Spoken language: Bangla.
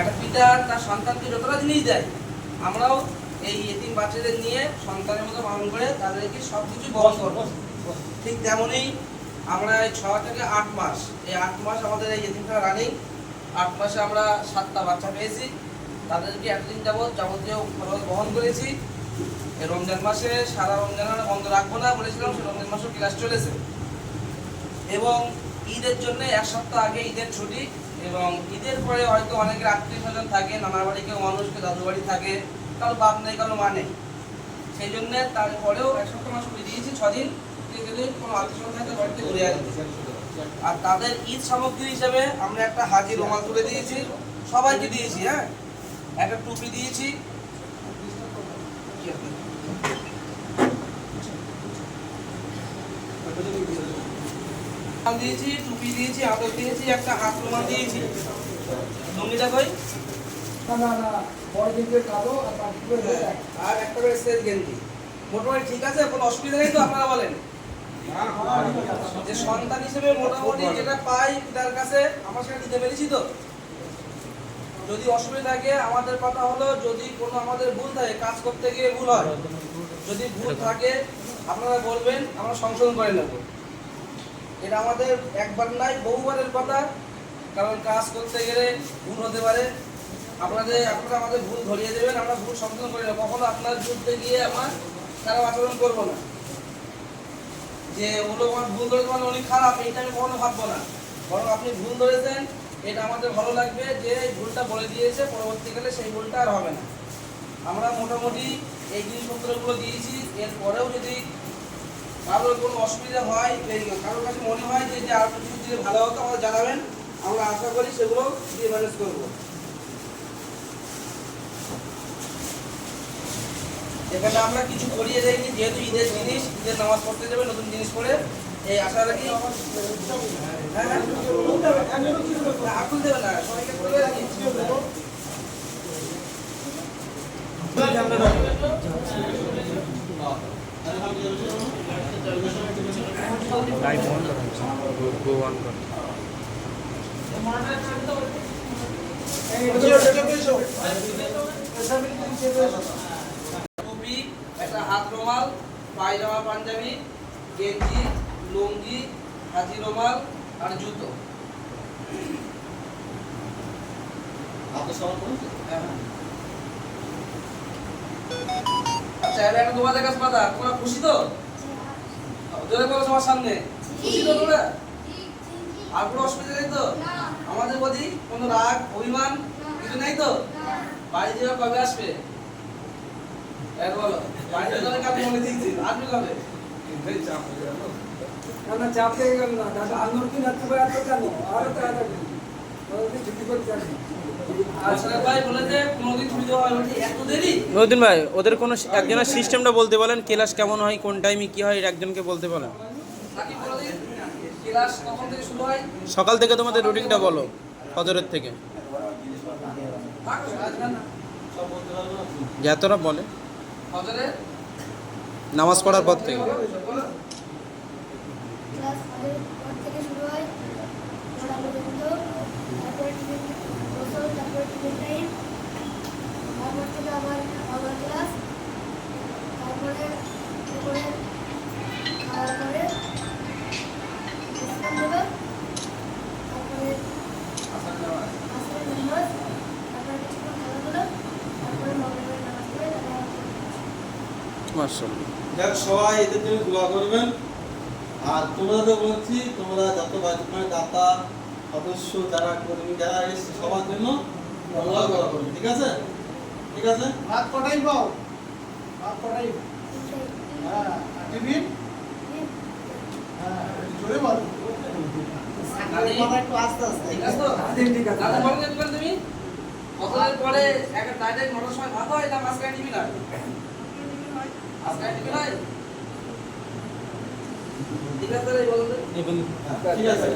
একটা পিতা তার সন্তানকে যতটা জিনিস দেয়। আমরাও এই এতিম বাচ্চাদের নিয়ে সন্তানের মতো পালন করে তাদেরকে সব কিছু বহন করব। ঠিক তেমনই আমরা এই ছ থেকে আট মাস এই আট মাস আমাদের এই এতিমটা রানিং আট মাসে আমরা সাতটা বাচ্চা পেয়েছি। তাদেরকে এতদিন যাবৎ যাবতীয় খরচ বহন করেছি। এই রমজান মাসে সারা রমজান আমরা বন্ধ রাখব না বলেছিলাম সে রমজান মাসেও ক্লাস চলেছে। এবং ঈদের জন্য এক সপ্তাহ আগে ঈদের ছুটি এবং ঈদের পরে হয়তো অনেকের আত্মীয় স্বজন থাকে নানা বাড়ি কেউ মানুষ, কেউ দাদু বাড়ি থাকে, কারও বাপ নেই, কারও মা নেই। সেই জন্য তারপরেও এক সপ্তাহ মাস ছুটি দিয়েছি, ছদিন। যদি কোনো আত্মীয় স্বজন থাকে, বাড়িতে ঘুরে আসবে। আর তাদের ঈদ সামগ্রী হিসেবে আমরা একটা হাজি রুমাল তুলে দিয়েছি। সবাইকে দিয়েছি হ্যাঁ? একটা টুপি দিয়েছি। রুমাল দিয়েছি টুপি দিয়েছি আদর দিয়েছি একটা হাত রুমাল দিয়েছি। লুঙ্গিটা কই? আর হ্যাঁ, আর একটা করে স্টেজ গেঞ্জি। মোটামুটি ঠিক আছে কোনো অসুবিধা নেই তো আপনারা বলেন। যে সন্তান হিসেবে মোটামুটি যেটা পাই পিতার কাছে আমার সেটা দিতে পেরেছি তো। যদি অসুবিধা থাকে আমাদের কথা হলো যদি কোনো আমাদের ভুল থাকে কাজ করতে গিয়ে ভুল হয় যদি ভুল থাকে আপনারা বলবেন আমরা সংশোধন করে নেব। এটা আমাদের একবার নাই, বহুবারের কথা। কারণ কাজ করতে গেলে ভুল হতে পারে। আপনাদের, আপনারা আমাদের ভুল ধরিয়ে দেবেন, আমরা ভুল সংশোধন করি না কখনো আপনার বিরুদ্ধে গিয়ে আমার খারাপ আচরণ করব না। যে ওগুলো আমার ভুল ধরে মানে উনি খারাপ, এইটা আমি কখনো ভাববো না। বরং আপনি ভুল ধরেছেন, এটা আমাদের ভালো লাগবে যে এই ভুলটা বলে দিয়েছে, পরবর্তীকালে সেই ভুলটা আর হবে না। আমরা মোটামুটি এই জিনিসপত্রগুলো দিয়েছি, এরপরেও যদি কারোর কোনো অসুবিধা হয় কারোর কাছে মনে হয় যে আর কিছু দিলে ভালো হতো আমাদের জানাবেন। আমরা আশা করি সেগুলো দিয়ে ম্যানেজ করব। এখানে আমরা কিছু করিয়ে দেয়নি যেহেতু ঈদের জিনিস, ঈদের নামাজ পড়তে যাবে, নতুন জিনিস পরে এই আশা রাখি হ্যাঁ হ্যাঁ। আকুল দেবে না। সবাইকে করে রাখি লাইভ অন করো গো অন করো। টুপি একটা হাত রুমাল পায়জামা পাঞ্জাবি গেঞ্জি লুঙ্গি হাজি রুমাল আর জুতো। হ্যাঁ। আচ্ছা এবার একটা তোমাদের কাছে কথা তোমরা খুশি তো? জোরে বলো সবার সামনে। খুশি তো তোমরা? আর কোনো অসুবিধা নেই তো? আমাদের প্রতি কোনো রাগ অভিমান কিছু নেই তো? বাড়ি যাওয়া কবে আসবে? এর বলো বাড়ি যাবে কাছে মনে দিয়েছি? আসবে কবে? না না চাপ থেকে গেল না। দাদা আন্দোলন কি রাখতে পারে এত কেন? আরও তাড়াতাড়ি। নদীন ভাই, ওদের কোনো একজনের সিস্টেমটা বলতে বলেন ক্লাস কেমন হয়, কোন টাইমে কি হয় একজনকে বলতে বলেন। সকাল থেকে তোমাদের রুটিনটা বলো ফজরের থেকে। যতটা বলে। নামাজ পড়ার পর থেকে। মার্শাল্লাহ যাক সবাই এদের জন্য দোয়া করবেন। আর তোমাদেরও বলছি তোমরা যত বাজমায় দাতা সদস্য যারা কর্মী যারা এসছে সবার জন্য দোয়া করা করবে ঠিক আছে? ঠিক আছে? ভাত কটাই পাও? ভাত কটাই? হ্যাঁ টিফিন? হ্যাঁ জোরে বল। পরে একটা ডাইরেক্ট নটার সময় ভাত হয় না মাঝখানে টিফিন হয়? ঠিক আছে।